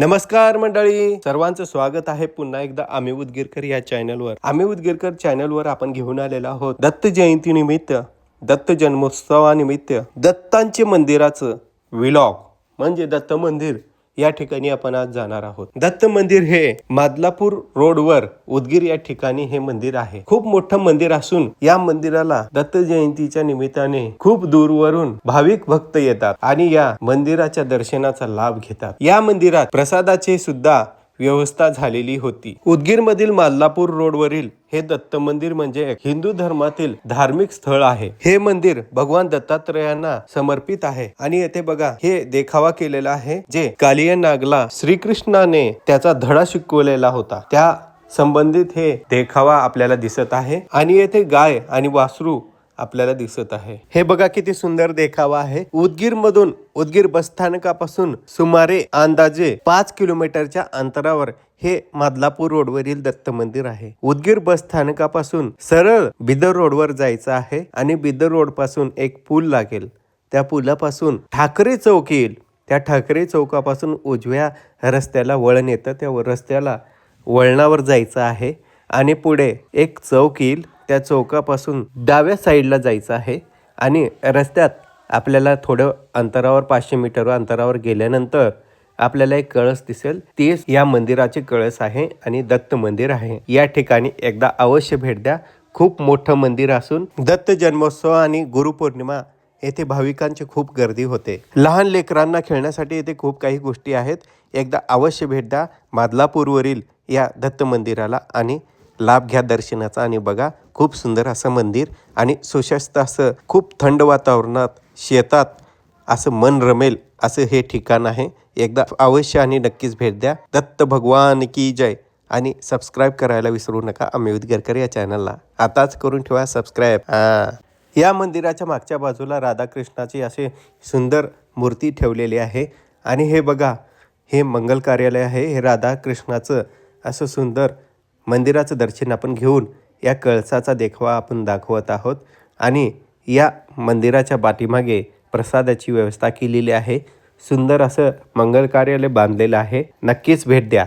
नमस्कार मंडळी. सर्वांचं स्वागत आहे पुन्हा एकदा आम्ही उदगीरकर या चॅनलवर आम्ही उदगीरकर चॅनलवर आपण घेऊन आलेलो आहोत. दत्त जयंती निमित्त दत्त जन्मोत्सवानिमित्त दत्तांचे मंदिराचं विलॉग म्हणजे दत्त मंदिर. या ठिकाणी आपण आज जाणार आहोत. दत्त मंदिर हे मादलापूर रोडवर उदगीर या ठिकाणी हे मंदिर आहे. खूप मोठं मंदिर असून या मंदिराला दत्त जयंतीच्या निमित्ताने खूप दूरवरून भाविक भक्त येतात आणि या मंदिराच्या दर्शनाचा लाभ घेतात. या मंदिरात प्रसादाचे सुद्धा व्यवस्था झालेली होती. उदगीर मधील मादलापूर रोडवरील हे दत्त मंदिर म्हणजे एक हिंदू धर्मातील धार्मिक स्थळ आहे. हे मंदिर भगवान दत्तात्रयांना समर्पित आहे आणि येथे बघा हे देखावा केलेला आहे जे कालिया नागला श्रीकृष्णाने त्याचा धडा शिकवलेला होता. त्या संबंधित हे देखावा आपल्याला दिसत आहे आणि येथे गाय आणि वासरू आपल्याला दिसत आहे. हे बघा किती सुंदर देखावा आहे. उदगीर मधून उदगीर बसस्थानकापासून सुमारे अंदाजे पाच किलोमीटरच्या अंतरावर हे मादलापूर रोडवरील दत्त मंदिर आहे. उदगीर बस स्थानकापासून सरळ बिदर रोडवर जायचं आहे आणि बिदर रोडपासून एक पूल लागेल. त्या पुलापासून ठाकरे चौक येईल. त्या ठाकरे चौकापासून उजव्या रस्त्याला वळण येतं. त्या रस्त्याला वळणावर जायचं आहे आणि पुढे एक चौक येईल. त्या चौकापासून डाव्या साईडला जायचं आहे आणि रस्त्यात आपल्याला थोडं अंतरावर पाचशे मीटर अंतरावर गेल्यानंतर आपल्याला एक कळस दिसेल. तेच या मंदिराचे कळस आहे आणि दत्त मंदिर आहे. या ठिकाणी एकदा अवश्य भेट द्या. खूप मोठं मंदिर असून दत्त जन्मोत्सव आणि गुरुपौर्णिमा येथे भाविकांची खूप गर्दी होते. लहान लेकरांना खेळण्यासाठी येथे खूप काही गोष्टी आहेत. एकदा अवश्य भेट द्या. मादलापूरवरील या दत्त मंदिराला आणि लाभ घ्या दर्शनाचा. आणि बघा खूप सुंदर असं मंदिर आणि सुशस्त असं खूप थंड वातावरणात शेतात असं मन रमेल असं हे ठिकाण आहे. एकदा अवश्य आणि नक्कीच भेट द्या. दत्त भगवान की जय. आणि सबस्क्राईब करायला विसरू नका. अमित उदगरकर या चॅनलला आताच करून ठेवा सबस्क्राईब हां. या मंदिराच्या मागच्या बाजूला राधाकृष्णाची असे सुंदर मूर्ती ठेवलेली आहे. आणि हे बघा हे मंगल कार्यालय आहे. हे राधाकृष्णाचं असं सुंदर मंदिराचं दर्शन आपण घेऊन या कळसाचा देखावा आपण दाखवत आहोत आणि या मंदिराच्या पाठीमागे प्रसादाची व्यवस्था केलेली आहे. सुंदर असं मंगल कार्यालय बांधलेलं आहे. नक्कीच भेट द्या.